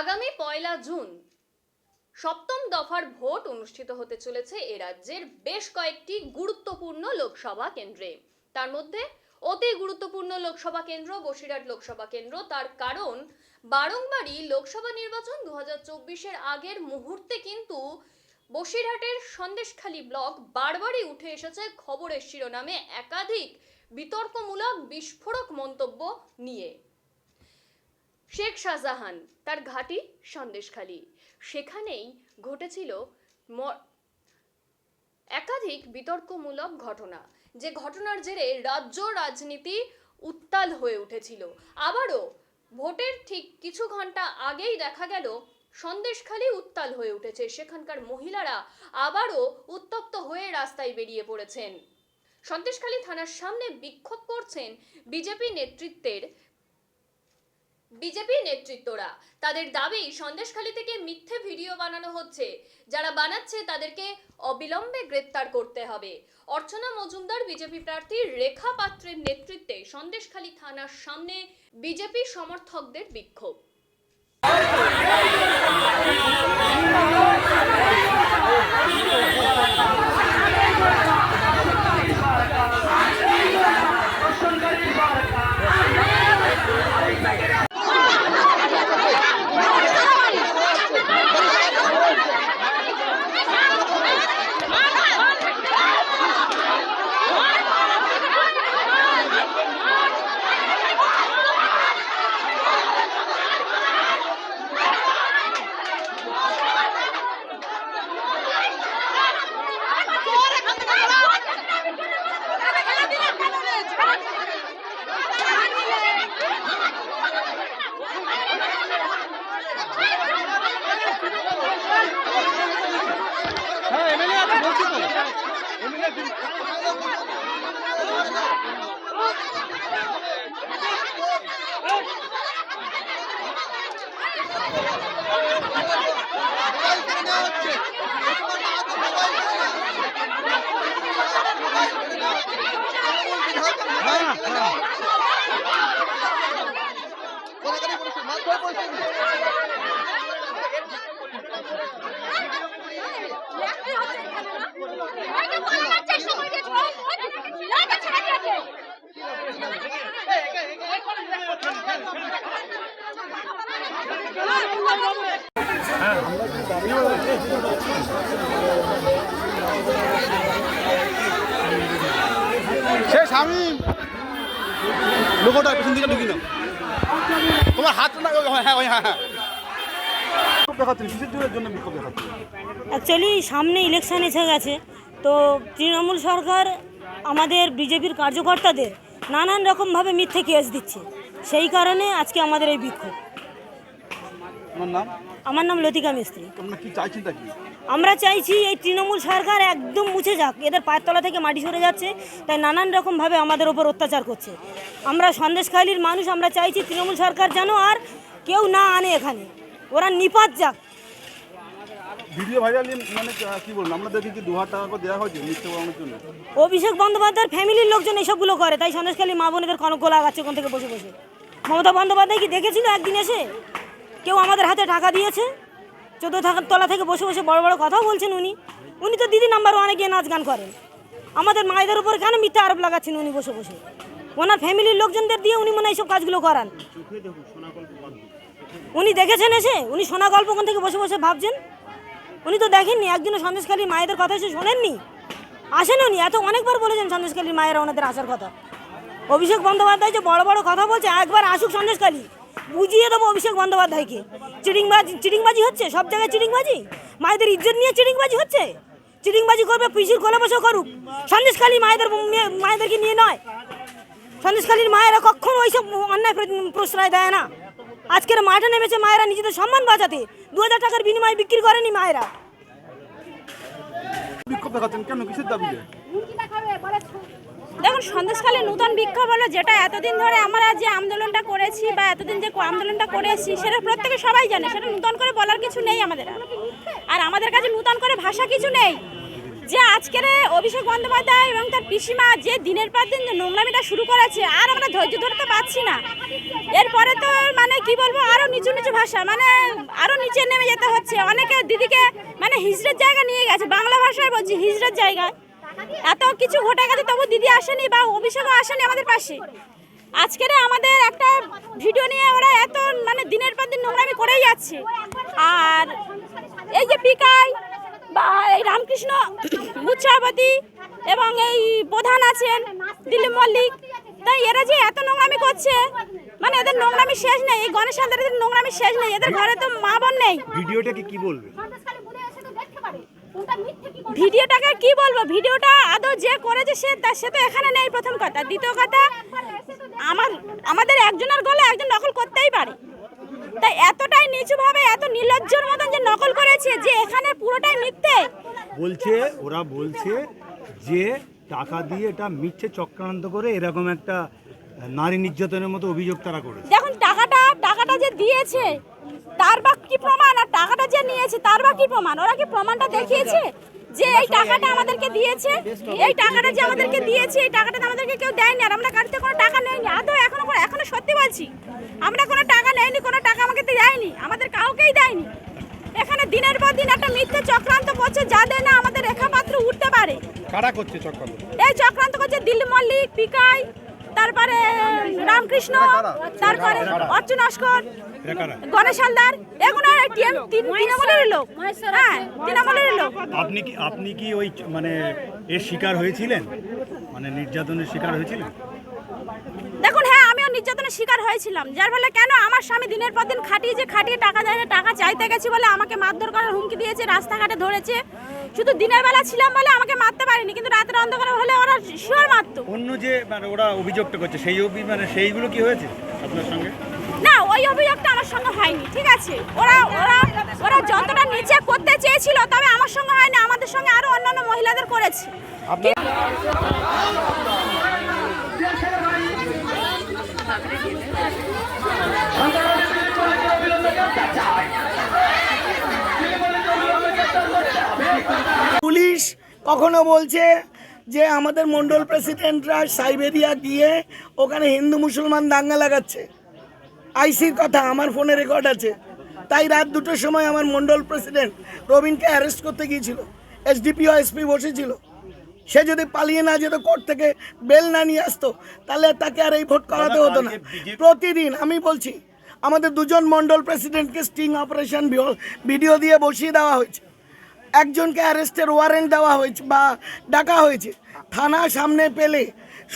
আগামী পয়লা জুন সপ্তম দফার ভোট অনুষ্ঠিত হতে চলেছে এ রাজ্যের বেশ কয়েকটি গুরুত্বপূর্ণ লোকসভা কেন্দ্রে। তার মধ্যে অতি গুরুত্বপূর্ণ লোকসভা কেন্দ্র বসিরহাট লোকসভা কেন্দ্র। তার কারণ, বারংবারই লোকসভা নির্বাচন দু হাজার আগের মুহূর্তে কিন্তু বসিরহাটের সন্দেশখালী ব্লক বারবারই উঠে এসেছে খবরের শিরোনামে একাধিক বিতর্কমূলক, বিস্ফোরক মন্তব্য নিয়ে। শেখ শাহজাহান তার ঘাঁটি সন্দেশখালী। সেখানেই ঘটেছিল একাধিক বিতর্কমূলক ঘটনা। যে ঘটনার জেরে রাজ্য রাজনীতি উত্তাল হয়ে উঠেছিল। আবারও ভোটের ঠিক কিছু ঘণ্টা আগেই দেখা গেল, সন্দেশখালী উত্তাল হয়ে উঠেছে। সেখানকার মহিলারা আবারও উত্তপ্ত হয়ে রাস্তায় বেরিয়ে পড়েছেন। সন্দেশখালী থানার সামনে বিক্ষোভ করছেন বিজেপি নেতৃত্বের বিজেপি নেতৃত্বরা। তাদের দাবি, সন্দেশখালী থেকে মিথ্যে ভিডিও বানানো হচ্ছে। যারা বানাচ্ছে, তাদেরকে অবিলম্বে গ্রেপ্তার করতে হবে। অর্চনা মজুমদার বিজেপি প্রার্থী রেখা পাত্রের নেতৃত্বে সন্দেশখালী থানার সামনে বিজেপি সমর্থকদের বিক্ষোভ। এমএলএ হ্যাঁ। শেষ আমি লোকটা দিকে ঢুকি না তোমার হাত হ্যাঁ হ্যাঁ হ্যাঁ অ্যাকচুয়ালি সামনে ইলেকশন এসে গেছে। তো তৃণমূল সরকার আমাদের বিজেপির কার্যকর্তাদের নানান রকমভাবে মিথ্যে কেস দিচ্ছে। সেই কারণে আজকে আমাদের এই বিক্ষোভ। আমার নাম? আমার নাম লতিকা মিস্ত্রি। আপনার কি চাইছেন তা কি? আমরা চাইছি এই তৃণমূল সরকার একদম মুছে যাক। এদের পায়ের তলা থেকে মাটি সরে যাচ্ছে তাই নানান রকমভাবে আমাদের ওপর অত্যাচার করছে। আমরা সন্দেশখালীর মানুষ আমরা চাইছি তৃণমূল সরকার যেন আর কেউ না আনে এখানে। ওরা নিপাত যাক। ভিডিও ভাইরাল মানে কি বলুন আপনাদেরকে কি দু হাজার টাকা করে দেওয়া হয়েছে মিথ্যে বলানোর জন্য। অভিষেক বন্দ্যোপাধ্যায়ের ফ্যামিলির লোকজন এসবগুলো করে তাই সন্দেশখালী মা বোনেদের কনক লাগাচ্ছে ওখান থেকে বসে বসে। মমতা বন্দ্যোপাধ্যায় কি দেখেছিল একদিন এসে? কেউ আমাদের হাতে টাকা দিয়েছে? চোদ্দ তলা থেকে বসে বসে বড় বড় কথাও বলছেন উনি। উনি তো দিদি নাম্বার ওয়ানে গিয়ে নাচ গান করেন। আমাদের মায়েদের উপর কেন মিথ্যা আরোপ লাগাচ্ছেন উনি বসে বসে? ওনার ফ্যামিলির লোকজনদের দিয়ে উনি মনে এইসব কাজগুলো করান। উনি দেখেছেন এসে? উনি সোনা গল্প কোন থেকে বসে বসে ভাবছেন? উনি তো দেখেননি, একদিনও সন্দেশখালীর মায়েদের কথা এসে শোনেননি? আসেন উনি, এত অনেকবার বলেছেন সন্দেশখালীর মায়েরা ওনাদের আসার কথা। অভিষেক বন্দ্যোপাধ্যায় যে বড় বড় কথা বলছে, একবার আসুক সন্দেশখালী। বুঝিয়ে দেবো অভিষেক বন্দ্যোপাধ্যায়কে। চিটিংবাজি চিটিংবাজি হচ্ছে? সব জায়গায় চিটিংবাজি মায়েদের ইজ্জত নিয়ে চিটিংবাজি হচ্ছে? চিটিংবাজি করবে, পিসির কোলে বসে করুক। সন্দেশখালী মায়েদের মেয়ে- মায়েদেরকে নিয়ে নয়। সন্দেশখালীর মায়েরা কখনো ওইসব অন্যায় প্র- প্রশ্রয় দেয় না। আজকের মাঠে নেমেছে মায়েরা নিজেদের সম্মান বাঁচাতে। দু হাজার টাকার বিনিময়ে বিক্রি করেনি মায়েরা। বিক্ষোভ দেখাচ্ছেন কেন? কিসের দাবিতে দেখুন সন্দেশখালী নূতন বিক্ষোভ হলো, যেটা এতদিন ধরে আমরা যে আন্দোলনটা করেছি বা এতদিন যে আন্দোলনটা করে এসেছি সেটা প্রত্যেকে সবাই জানে, সেটা নূতন করে বলার কিছু নেই আমাদের আর। আমাদের কাছে নূতন করে ভাষা কিছু নেই। যে আজকের অভিষেক বন্দ্যোপাধ্যায় এবং তার পিসিমা যে দিনের পর দিন নোংরামিটা শুরু করেছে, আর আমরা ধৈর্য ধরতে পারছি না। এরপরে তো মানে কি বলব আরও নিচু নিচু ভাষা মানে আরও নিচে নেমে যেতে হচ্ছে। অনেকে দিদিকে মানে হিজড়ের জায়গা নিয়ে গেছে, বাংলা ভাষায় বলছি হিজড়ের জায়গায়। এত কিছু ঘটে গেছে, তবু দিদি আসেনি বা অভিষেকও আসেনি আমাদের পাশে। আজকের আমাদের একটা ভিডিও নিয়ে ওরা এত মানে দিনের পর দিন নোংরামি করেই যাচ্ছে। আর এই যে পিকাই বা এই রামকৃষ্ণ বুচ্ছাবতী এবং এই প্রধান আছেন দিলীপ মল্লিক, তাই এরা যে এত নোংরামি করছে মানে এদের নোংরামি শেষ নেই। এই গণেশ নোংরামি শেষ নেই। এদের ঘরে তো মা বোন নেই। ভিডিওটাকে কি বলবে? ভিডিওটাকে কি বলব? ভিডিওটা আদৌ যে করেছে সে তা- সে তো এখানে নেই প্রথম কথা। দ্বিতীয় কথা আমার আমাদের একজনের গলে একজন নকল করতেই পারে। তাই এতটাই নিচুভাবে এত নির্লজ্জর মতন যে নকল করেছে যে এখানে পুরোটাই মিথ্যে। বলছে ওরা বলছে যে টাকা দিয়ে এটা মিথ্যে চক্রান্ত করে এরকম একটা নারী নির্যাতনের মতো অভিযোগ তারা করেছে। দেখুন টাকাটা টাকাটা যে দিয়েছে তার বা কি প্রমাণ? আর টাকাটা যে নিয়েছে তার বা কি প্রমাণ? ওরা কি প্রমাণটা দেখিয়েছে? যে এই টাকাটা আমাদেরকে দিয়েছে এই টাকাটা যে আমাদেরকে দিয়েছে এই টাকাটা আমাদেরকে কেউ দেয়নি আর আমরা কাছ কোনো টাকা নেয়নি আদৌ এখনও এখনও সত্যি বলছি আমরা কোনো টাকা নেয়নি কোনো টাকা আমাকে তো দেয়নি আমাদের কাউকেই দেয়নি। এখানে দিনের পর দিন একটা মিথ্যে চক্রান্ত করছে যাদের না আমাদের রেখাপাত্র উঠতে পারে। কারা করছে চক্রান্ত? এই চক্রান্ত করছে দিল মল্লিক পিকাই তারপরে রামকৃষ্ণ তারপরে অর্চুন নস্কর এরা কারা গণেশ হালদার এগুলো তৃণমূলের লোক। হ্যাঁ তৃণমূলের লোক। আপনি কি আপনি কি ওই মানে এর শিকার হয়েছিলেন? মানে নির্যাতনের শিকার হয়েছিলেন? দেখুন হ্যাঁ আমিও নির্যাতনের শিকার হয়েছিলাম। যার ফলে কেন আমার স্বামী দিনের পর দিন খাটিয়ে যে খাটিয়ে টাকা দেয় টাকা চাইতে গেছি বলে আমাকে মারধর করার হুমকি দিয়েছে রাস্তাঘাটে ধরেছে শুধু দিনের বেলা ছিলাম বলে আমাকে মারতে পারেনি কিন্তু রাতের অন্ধকারে হলে ওরা শিওর মারতো। অন্য যে মানে ওরা অভিযোগটা করছে সেই অভি মানে সেইগুলো কি হয়েছে আপনার সঙ্গে? না ওই অভিযোগটা আমার সঙ্গে হয়নি ঠিক আছে? ওরা ওরা ওরা যতটা নিচে করতে চেয়েছিল তবে আমার সঙ্গে হয়নি আমাদের সঙ্গে আরও অন্যান্য মহিলাদের করেছে। কখনো বলছে যে আমাদের মন্ডল প্রেসিডেন্টরা সাইবেরিয়া গিয়ে ওখানে হিন্দু মুসলমান দাঙ্গা লাগাচ্ছে। আইসির কথা আমার ফোনে রেকর্ড আছে। তাই রাত দুটোর সময় আমার মন্ডল প্রেসিডেন্ট রবিনকে অ্যারেস্ট করতে গিয়েছিল। এসডিপিও এসপি বসেছিল। সে যদি পালিয়ে না যেত কোর্ট থেকে বেল না নিয়ে আসতো তাহলে তাকে আর এই ভোট করাতে হতো না। প্রতিদিন আমি বলছি আমাদের দুজন মন্ডল প্রেসিডেন্টকে স্টিং অপারেশন ভিডিও দিয়ে বসিয়ে দেওয়া হয়েছে। একজনকে অ্যারেস্টের ওয়ারেন্ট দেওয়া হয়েছে বা ডাকা হয়েছে। থানা সামনে পেলে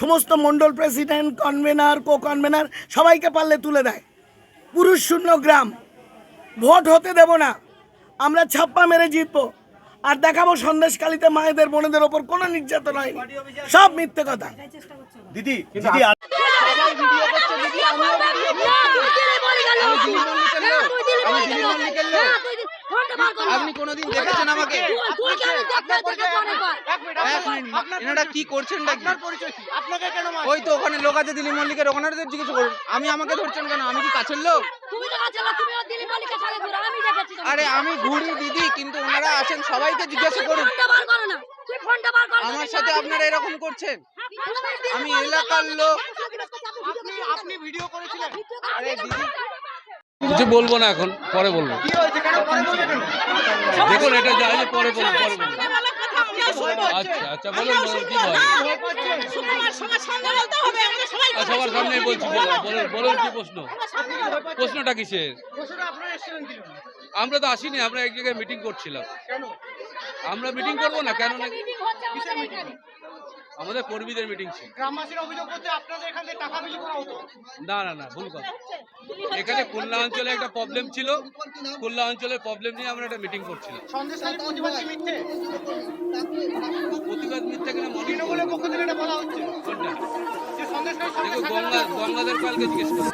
সমস্ত mandal president convener co convener সবাইকে পারলে তুলে দেয়। পুরুষ শূন্য গ্রাম। ভোট হতে দেব না। আমরা ছাপ্পা মেরে জিতবো। আর দেখাবো সন্দেশকালীতে মায়েদের বোনেদের ওপর কোনো নির্যাতন হয়নি। সব মিথ্যে কথা। দিদি দিদি আপনি কোনোদিন দেখেছেন আমাকে? এনারা কি করছেন ওই তো ওখানে লোক আছে দিলীপ মল্লিকের ওখানে জিজ্ঞেস করুন। আমি আমাকে ধরছেন কেন? আমি কি কাছের লোক? আরে আমি ঘুরি দিদি কিন্তু ওনারা আছেন সবাইকে জিজ্ঞাসা করুন। আমার সাথে আপনারা এরকম করছেন? আমি এলাকার লোক। আপনি ভিডিও করেছিলেন? আরে দিদি কিছু বলব না এখন পরে বলব। দেখুন এটা যা আছে পরে বলব পরে বলব। আচ্ছা আচ্ছা বলুন বলুন কি বল সবার সামনেই বলছি বলুন বলুন বলুন কি প্রশ্ন? প্রশ্নটা কিসের? আমরা তো আসিনি আমরা এক জায়গায় মিটিং করছিলাম। আমরা মিটিং করব না? কেন না? আমাদের কর্মীদের মিটিং ছিল। না না না ভুল কথা। এখানে খুলনা অঞ্চলে একটা প্রবলেম ছিল। খুলনা অঞ্চলের প্রবলেম নিয়ে আমরা একটা মিটিং করছিলাম। প্রতিবাদ মিথ্যা? কিনা? মনে গঙ্গা গঙ্গাদের কালকে জিজ্ঞেস করো।